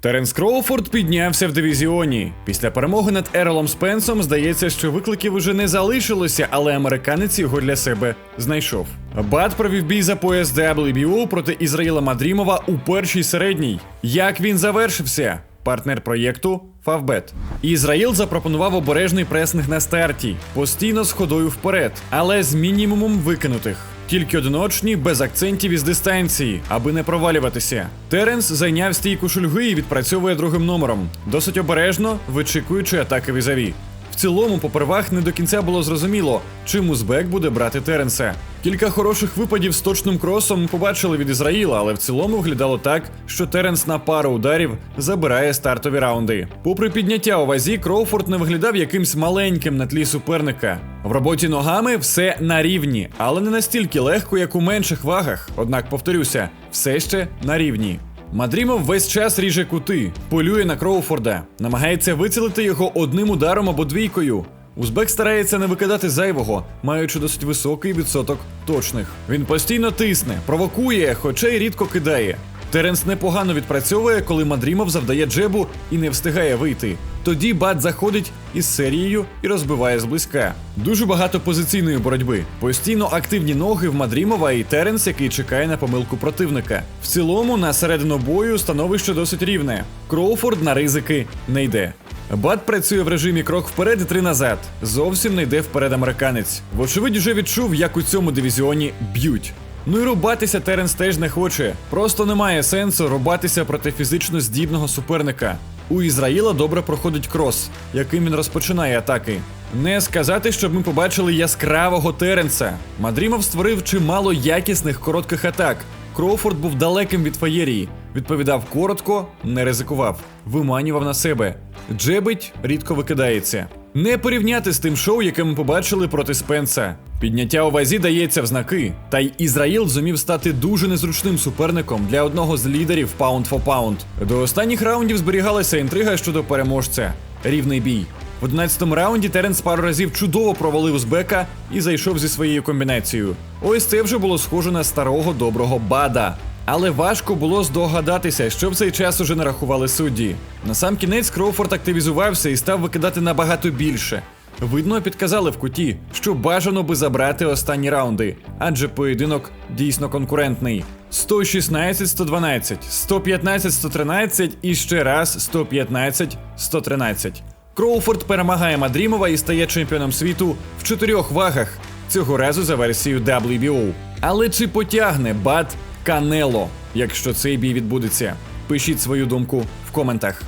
Теренс Кроуфорд піднявся в дивізіоні. Після перемоги над Ерлом Спенсом здається, що викликів уже не залишилося, але американець його для себе знайшов. Бат провів бій за пояс WBO проти Ізраїла Мадрімова у першій середній. Як він завершився? Партнер проєкту Фавбет. Ізраїл запропонував обережний пресинг на старті, постійно з ходою вперед, але з мінімумом викинутих. Тільки одиночні, без акцентів із дистанції, аби не провалюватися. Теренс зайняв стійку шульги і відпрацьовує другим номером, досить обережно, вичікуючи атаки візаві. В цілому, по первах не до кінця було зрозуміло, чим Узбек буде брати Теренса. Кілька хороших випадів з точним кросом ми побачили від Ізраїла, але в цілому виглядало так, що Теренс на пару ударів забирає стартові раунди. Попри підняття у вазі, Кроуфорд не виглядав якимсь маленьким на тлі суперника. В роботі ногами все на рівні, але не настільки легко, як у менших вагах. Однак, повторюся, все ще на рівні. Мадрімов весь час ріже кути, полює на Кроуфорда, намагається вицілити його одним ударом або двійкою. Узбек старається не викидати зайвого, маючи досить високий відсоток точних. Він постійно тисне, провокує, хоча й рідко кидає. Теренс непогано відпрацьовує, коли Мадрімов завдає джебу і не встигає вийти. Тоді бат заходить із серією і розбиває зблизька. Дуже багато позиційної боротьби. Постійно активні ноги в Мадрімова і Теренс, який чекає на помилку противника. В цілому, на середину бою становище досить рівне. Кроуфорд на ризики не йде. Бат працює в режимі крок вперед і три назад. Зовсім не йде вперед американець. Вочевидь, вже відчув, як у цьому дивізіоні б'ють. Ну і рубатися Теренс теж не хоче. Просто немає сенсу рубатися проти фізично здібного суперника. У Ізраїла добре проходить крос, яким він розпочинає атаки. Не сказати, щоб ми побачили яскравого Теренса. Мадрімов створив чимало якісних коротких атак. Кроуфорд був далеким від фаєрії. Відповідав коротко, не ризикував, виманював на себе. Джебить рідко викидається. Не порівняти з тим шоу, яке ми побачили проти Спенса. Підняття у вазі дається в знаки, та й Ізраїл зумів стати дуже незручним суперником для одного з лідерів паунд фо паунд. До останніх раундів зберігалася інтрига щодо переможця. Рівний бій. В 11-му раунді Теренс пару разів чудово провалив Узбека і зайшов зі своєю комбінацією. Ось це вже було схоже на старого доброго бада. Але важко було здогадатися, що в цей час уже нарахували судді. На сам кінець Кроуфорд активізувався і став викидати набагато більше. Видно, підказали в куті, що бажано би забрати останні раунди, адже поєдинок дійсно конкурентний. 116-112, 115-113 і ще раз 115-113. Кроуфорд перемагає Мадрімова і стає чемпіоном світу в чотирьох вагах, цього разу за версією WBO. Але чи потягне Бат Канело, якщо цей бій відбудеться? Пишіть свою думку в коментах.